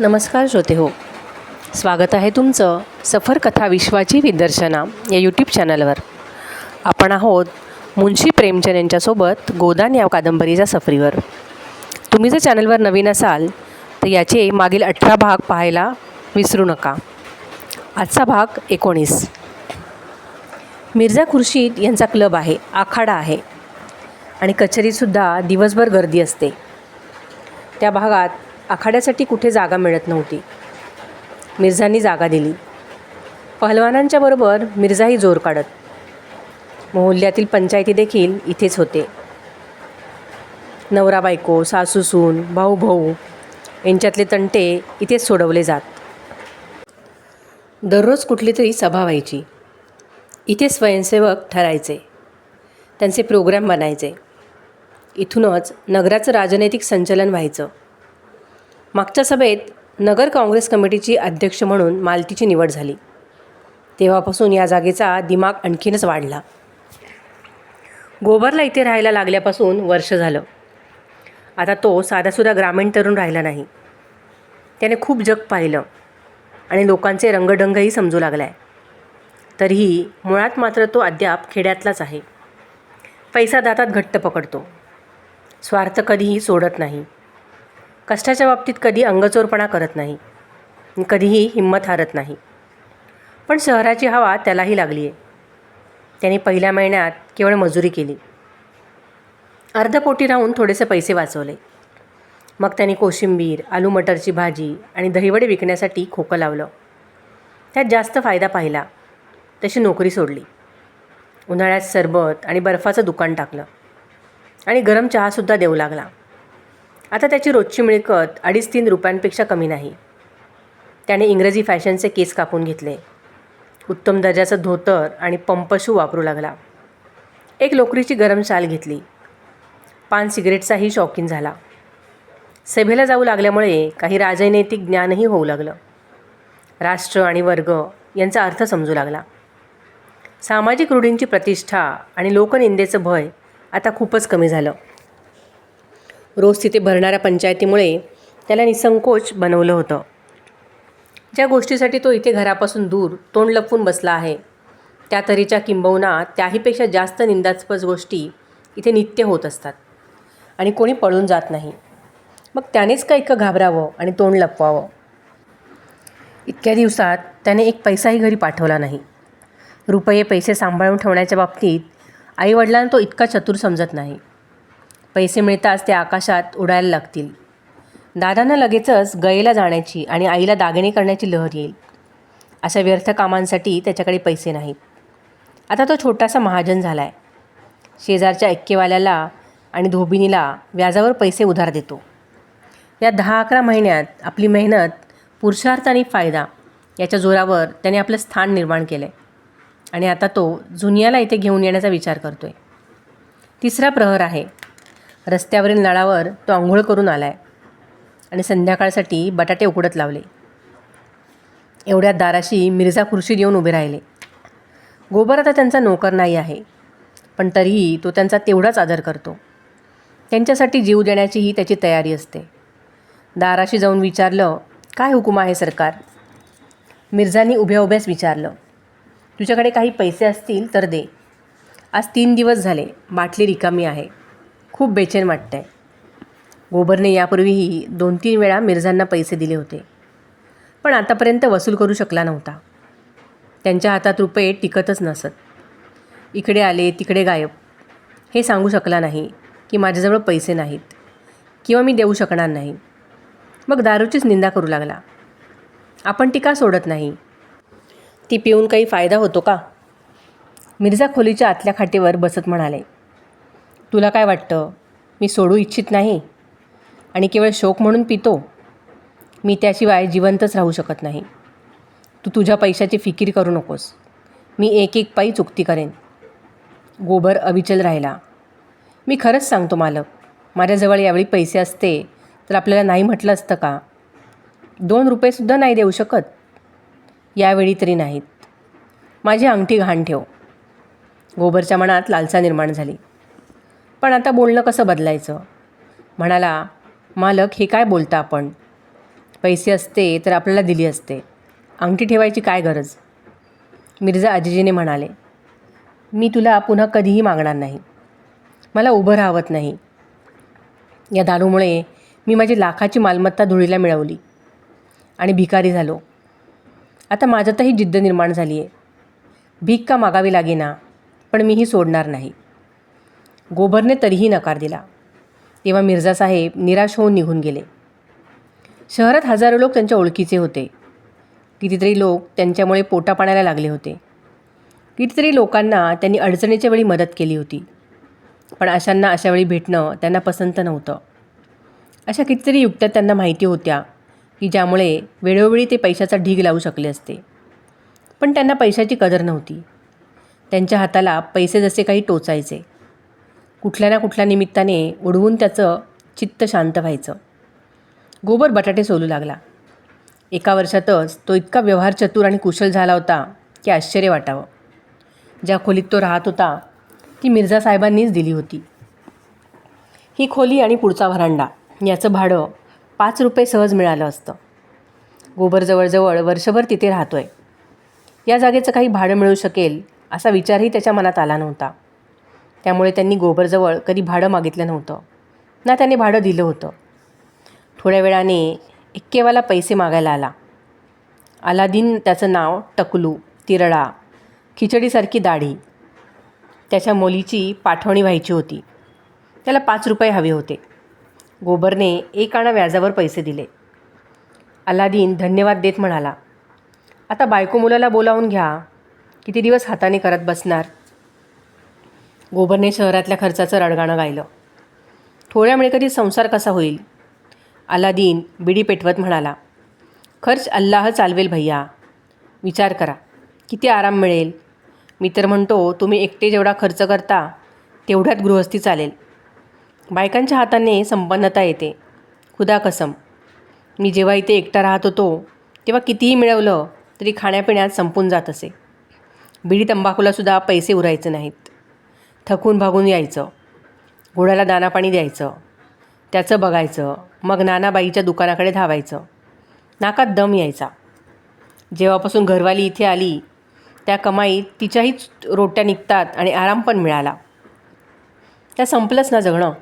नमस्कार श्रोते हो. स्वागत आहे तुमचं सफर कथा विश्वाची विदर्शना या यूट्यूब चॅनलवर आपण आहोत मुंशी प्रेमचंद यांच्यासोबत गोदान या कादंबरीच्या सफरीवर. तुम्ही जर चॅनलवर नवीन असाल तर याचे मागील अठरा भाग पाहायला विसरू नका. आजचा भाग एकोणीस. मिर्झा खुर्शीद यांचा क्लब आहे आखाडा आहे. आणि कचेरीतसुद्धा दिवसभर गर्दी असते. त्या भागात आखाड्यासाठी कुठे जागा मिळत नव्हती. मिर्झांनी जागा दिली. पहलवानांच्या बरोबर मिर्झाही जोर काढत. मोहल्ल्यातील पंचायती देखील इथेच होते. नवरा बायको सासू सून भाऊ भाऊ यांच्यातले तंटे इथेच सोडवले जात. दररोज कुठली तरी सभा व्हायची. इथे स्वयंसेवक ठरायचे. त्यांचे प्रोग्राम बनायचे. इथूनच नगराचं राजनैतिक संचलन व्हायचं. मागच्या सभेत नगर काँग्रेस कमिटीची अध्यक्ष म्हणून मालतीची निवड झाली. तेव्हापासून या जागेचा दिमाग आणखीनच वाढला. गोबरला इथे राहायला लागल्यापासून वर्ष झालं. आता तो साधासुद्धा ग्रामीण तरुण राहिला नाही. त्याने खूप जग पाहिलं आणि लोकांचे रंगढंगही समजू लागला आहे तरीही मुळात मात्र तो अद्याप खेड्यातलाच आहे. पैसा दातात घट्ट पकडतो. स्वार्थ कधीही सोडत नाही. कष्टाच्या बाबतीत कधी अंगचोरपणा करत नाही. कधीही हिंमत हारत नाही. पण शहराची हवा त्यालाही लागली आहे त्याने पहिल्या महिन्यात केवळ मजुरी केली. अर्धपोटी राहून थोडेसे पैसे वाचवले. मग त्याने कोशिंबीर आलू मटरची भाजी आणि दहीवडे विकण्यासाठी खोकं लावलं. त्यात जास्त फायदा पाहिला. तशी नोकरी सोडली. उन्हाळ्यात सरबत आणि बर्फाचं दुकान टाकलं. आणि गरम चहासुद्धा देऊ लागला. आता त्याची रोजची मिळकत अडीच तीन रुपयांपेक्षा कमी नाही. त्याने इंग्रजी फॅशनचे केस कापून घेतले. उत्तम दर्जाचं धोतर आणि पंपशू वापरू लागला. एक लोकरीची गरम शाल घेतली. पान सिगरेटचाही शौकीन झाला. सभेला जाऊ लागल्यामुळे काही राजनैतिक ज्ञानही होऊ लागलं. राष्ट्र आणि वर्ग यांचा अर्थ समजू लागला. सामाजिक रूढींची प्रतिष्ठा आणि लोकनिंदेचं भय आता खूपच कमी झालं. रोज तिथे भरणाऱ्या पंचायतीमुळे त्याला निसंकोच बनवलं होतं. ज्या गोष्टीसाठी तो इथे घरापासून दूर तोंड लपवून बसला आहे त्या तरीच्या किंबहुना त्याहीपेक्षा जास्त निंदास्पद गोष्टी इथे नित्य होत असतात आणि कोणी पळून जात नाही. मग त्यानेच का इतकं घाबरावं आणि तोंड लपवावं? इतक्या दिवसात त्याने एक पैसाही घरी पाठवला नाही. रुपये पैसे सांभाळून ठेवण्याच्या बाबतीत आईवडिलांना तो इतका चतुर समजत नाही. पैसे मिळताच ते आकाशात उडायला लागतील. दादांना लगेचच गयेला जाण्याची आणि आईला दागिने करण्याची लहर येईल. अशा व्यर्थ कामांसाठी त्याच्याकडे पैसे नाहीत. आता तो छोटासा महाजन झाला आहे शेजारच्या एक्केवाल्याला आणि धोबिनीला व्याजावर पैसे उधार देतो. या दहा अकरा महिन्यात आपली मेहनत पुरुषार्थ आणि फायदा याच्या जोरावर त्याने आपलं स्थान निर्माण केलं आहे आणि आता तो जुनियाला इथे घेऊन येण्याचा विचार करतो आहे तिसरा प्रहर आहे. रस्त्यावरील नळावर तो आंघोळ करून आला आहे आणि संध्याकाळसाठी बटाटे उकडत लावले. एवढ्यात दाराशी मिर्झा खुर्शीद येऊन उभे राहिले. गोबर आता त्यांचा नोकर नाही आहे पण तरीही तो त्यांचा तेवढाच आदर करतो. त्यांच्यासाठी जीव देण्याचीही त्याची तयारी असते. दाराशी जाऊन विचारलं काय हुकूम आहे सरकार? मिर्झांनी उभ्या उभ्याच विचारलं तुझ्याकडे काही पैसे असतील तर दे. आज तीन दिवस झाले बाटली रिकामी आहे. खूप बेचैन वाटतं आहे गोबरने यापूर्वीही दोन तीन वेळा मिर्झांना पैसे दिले होते. पण आतापर्यंत वसूल करू शकला नव्हता. त्यांच्या हातात रुपये टिकतच नसत. इकडे आले तिकडे गायब. हे सांगू शकला नाही की माझ्याजवळ पैसे नाहीत किंवा मी देऊ शकणार नाही. मग दारूचीच निंदा करू लागला. आपण ती का सोडत नाही. ती पिऊन काही फायदा होतो का? मिर्झा खोलीच्या आतल्या खाटेवर बसत म्हणाले. तुला काय वाटतं? मी सोडू इच्छित नाही आणि केवळ शोक म्हणून पितो? मी त्याशिवाय जिवंतच राहू शकत नाही. तू तुझ्या पैशाची फिकीर करू नकोस. मी एक एक पायी चुकती करेन. गोबर अविचल राहिला. मी खरंच सांगतो मालक. माझ्याजवळ यावेळी पैसे असते तर आपल्याला नाही म्हटलं असतं का? दोन रुपयेसुद्धा नाही देऊ शकत. यावेळी तरी नाहीत. माझी अंगठी घाण ठेव. गोबरच्या मनात लालसा निर्माण झाली. पण आता बोलणं कसं बदलायचं? म्हणाला मालक हे काय बोलता आपण? पैसे असते तर आपल्याला दिली असते. अंगठी ठेवायची काय गरज? मिर्झा आजीजीने म्हणाले मी तुला पुन्हा कधीही मागणार नाही. मला उभं राहवत नाही. या दारूमुळे मी माझी लाखाची मालमत्ता धुळीला मिळवली आणि भिकारी झालो. आता माझ्यातही जिद्द निर्माण झाली आहे भीक का मागावी लागेना पण मीही सोडणार नाही. गोबरने तरीही नकार दिला. तेव्हा मिर्झासाहेब निराश होऊन निघून गेले. शहरात हजारो लोक त्यांच्या ओळखीचे होते. कितीतरी लोक त्यांच्यामुळे पोटापाण्याला लागले होते. कितीतरी लोकांना त्यांनी अडचणीच्या वेळी मदत केली होती. पण अशांना अशा वेळी भेटणं त्यांना पसंत नव्हतं. अशा कितीतरी युक्त्या त्यांना माहिती होत्या की ज्यामुळे वेळोवेळी ते पैशाचा ढीग लावू शकले असते. पण त्यांना पैशाची कदर नव्हती. त्यांच्या हाताला पैसे जसे काही टोचायचे कुठल्या ना कुठल्या निमित्ताने उडवून त्याचं चित्त शांत व्हायचं. गोबर बटाटे सोलू लागला. एका वर्षातच तो इतका व्यवहार चतुर आणि कुशल झाला होता की आश्चर्य वाटावं. ज्या खोलीत तो राहत होता ती मिर्झा साहेबांनीच दिली होती. ही खोली आणि पुढचा व्हरांडा याचं भाडं पाच रुपये सहज मिळालं असतं. गोबर जवळजवळ वर्षभर तिथे राहतो आहे या जागेचं काही भाडं मिळू शकेल असा विचारही त्याच्या मनात आला नव्हता. त्यामुळे त्यांनी गोबरजवळ कधी भाडं मागितलं नव्हतं. ना त्याने भाडं दिलं होतं. थोड्या वेळाने एक्केवाला पैसे मागायला आला. अलादीन त्याचं नाव टकलू तिरळा खिचडीसारखी दाढी. त्याच्या मुलीची पाठवणी व्हायची होती. त्याला पाच रुपये हवे होते. गोबरने एक आणा व्याजावर पैसे दिले. अलादीन धन्यवाद देत म्हणाला आता बायको मुलाला बोलावून घ्या. किती दिवस हाताने करत बसणार? गोबरने शहरातल्या खर्चाचं रडगाणं गायलं. थोड्या वेळ कधी संसार कसा होईल? अलादीन बिडी पेटवत म्हणाला खर्च अल्लाह चालवेल भैया. विचार करा. किती आराम मिळेल? मी तर म्हणतो तुम्ही एकटे जेवढा खर्च करता तेवढ्यात गृहस्थी चालेल. बायकांच्या हाताने संपन्नता येते. खुदा कसम. मी जेव्हा इथे एकटा राहत होतो तेव्हा कितीही मिळवलं तरी खाण्यापिण्यात संपून जात असे. बिडी तंबाखूलासुद्धा पैसे उरायचे नाहीत. थकून भागून यायचं. घोड्याला दानापाणी द्यायचं. त्याचं बघायचं. मग नानाबाईच्या दुकानाकडे धावायचं. नाकात दम यायचा. जेव्हापासून घरवाली इथे आली त्या कमाईत तिच्याहीच रोट्या निघतात आणि आराम पण मिळाला. त्या संपलंच ना जगणं.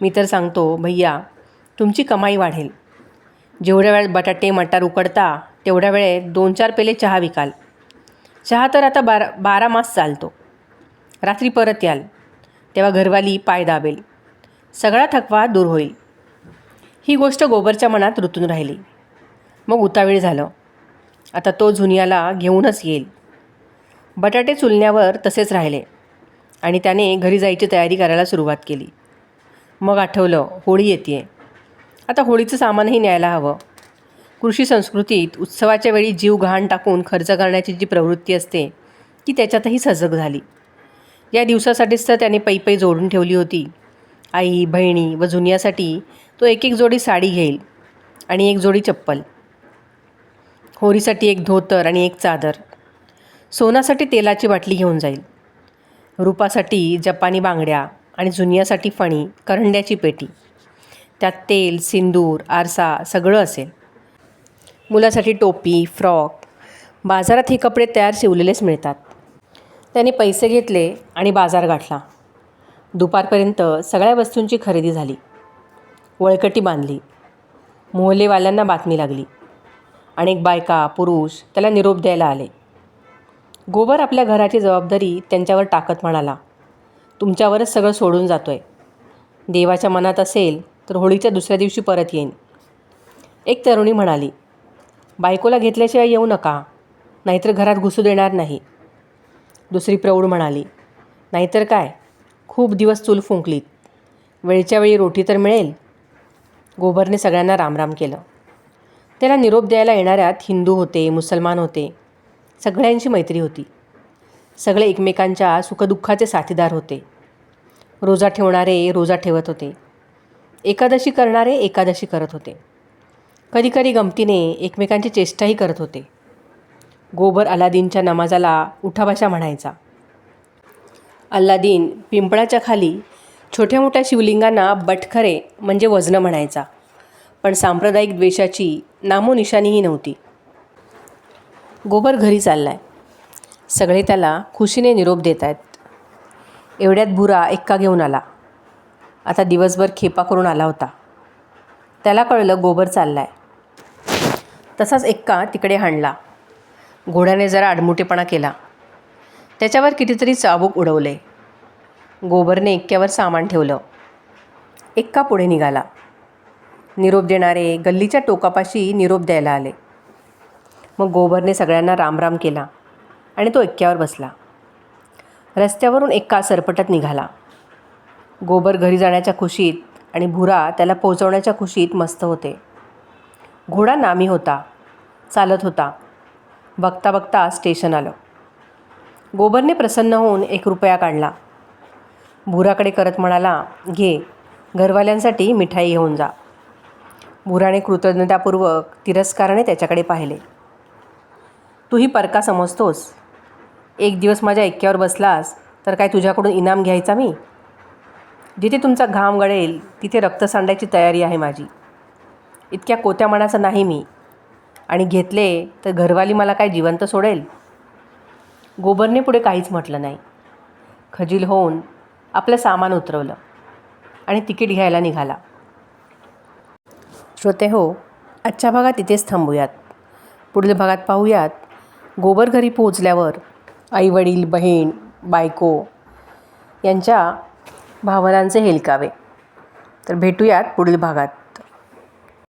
मी तर सांगतो भैया तुमची कमाई वाढेल. जेवढ्या वेळात बटाटे मटार उकडता तेवढ्या वेळेत दोन चार पेले चहा विकाल. चहा तर आता बारा बारा मास चालतो. रात्री परत याल. तेव्हा घरवाली पाय दाबेल. सगळा थकवा दूर होईल. ही गोष्ट गोबरच्या मनात रुतून राहिली. मग उतावीळ झालं. आता तो झुनियाला घेऊनच येईल. बटाटे चुलण्यावर तसेच राहिले आणि त्याने घरी जायची तयारी करायला सुरुवात केली. मग आठवलं होळी येते आता होळीचं सामानही न्यायला हवं. कृषी संस्कृतीत उत्सवाच्या वेळी जीव घाण टाकून खर्च करण्याची जी प्रवृत्ती असते ती त्याच्यातही सजग झाली. या दिवसासाठीच तर त्याने पै पै जोडून ठेवली होती. आई बहिणी व जुनियासाठी तो एक एक जोडी साडी घेईल आणि एक जोडी चप्पल. होरीसाठी एक धोतर आणि एक चादर. सोनासाठी तेलाची बाटली घेऊन जाईल. रूपासाठी जपानी बांगड्या आणि जुनियासाठी फणी करंड्याची पेटी. त्यात तेल सिंदूर आरसा सगळं असेल. मुलासाठी टोपी फ्रॉक. बाजारात हे कपडे तयार शिवलेलेच मिळतात. त्याने पैसे घेतले आणि बाजार गाठला. दुपारपर्यंत सगळ्या वस्तूंची खरेदी झाली. वळकटी बांधली. मोहल्लेवाल्यांना बातमी लागली. अनेक बायका पुरुष त्याला निरोप द्यायला आले. गोबर आपल्या घराची जबाबदारी त्यांच्यावर टाकत म्हणाला तुमच्यावरच सगळं सोडून जातो आहे देवाच्या मनात असेल तर होळीच्या दुसऱ्या दिवशी परत येईन. एक तरुणी म्हणाली बायकोला घेतल्याशिवाय येऊ नका. नाहीतर घरात घुसू देणार नाही. दुसरी प्रौढ म्हणाली नाहीतर काय? खूप दिवस चूल फुंकलीत. वेळच्या वेळी रोटी तर मिळेल. गोबरने सगळ्यांना रामराम केलं. त्याला निरोप द्यायला येणाऱ्यात हिंदू होते मुसलमान होते. सगळ्यांची मैत्री होती. सगळे एकमेकांच्या सुखदुःखाचे साथीदार होते. रोजा ठेवणारे रोजा ठेवत होते. एकादशी करणारे एकादशी करत होते. कधीकधी गमतीने एकमेकांची चेष्टाही करत होते. गोबर अलादीनच्या नमाजाला उठाभाषा म्हणायचा. अल्लादीन पिंपळाच्या खाली छोट्या मोठ्या शिवलिंगांना बटखरे म्हणजे वजनं म्हणायचा. पण सांप्रदायिक द्वेषाची नामोनिशाणीही नव्हती. गोबर घरी चाललाय. सगळे त्याला खुशीने निरोप देत आहेत एवढ्यात बुरा एक्का घेऊन आला. आता दिवसभर खेपा करून आला होता. त्याला कळलं गोबर चाललाय. तसाच एक्का तिकडे हाणला. घोड्याने जरा आडमुटेपणा केला. त्याच्यावर कितीतरी चाबूक उडवले. गोबरने एक्क्यावर सामान ठेवलं. एक्का पुढे निघाला? निरोप देणारे गल्लीच्या टोकापाशी निरोप द्यायला आले. मग गोबरने सगळ्यांना रामराम केला आणि तो एक्क्यावर बसला. रस्त्यावरून एक्का सरपटत निघाला. गोबर घरी जाण्याच्या खुशीत आणि भुरा त्याला पोचवण्याच्या खुशीत मस्त होते. घोडा नामी होता चालत होता. बघता बघता स्टेशन आलं. गोबरने प्रसन्न होऊन एक रुपया काढला. भुराकडे करत म्हणाला घे घरवाल्यांसाठी मिठाई घेऊन जा. भुराने कृतज्ञतापूर्वक तिरस्काराने त्याच्याकडे पाहिले. तूही परका समजतोस. एक दिवस माझ्या एक्क्यावर बसलास तर काय तुझ्याकडून इनाम घ्यायचा मी? जिथे तुमचा घाम गळेल तिथे रक्त सांडायची तयारी आहे माझी. इतक्या कोत्या मनाचा नाही मी. आणि घेतले तर घरवाली मला काय जिवंत सोडेल? गोबरने पुढे काहीच म्हटलं नाही. खजील होऊन आपलं सामान उतरवलं आणि तिकीट घ्यायला निघाला. श्रोते हो आजच्या भागात इथेच थांबूयात. पुढील भागात पाहूयात गोबर घरी पोहोचल्यावर आईवडील बहीण बायको यांच्या भावनांचे हेलकावे. तर भेटूयात पुढील भागात.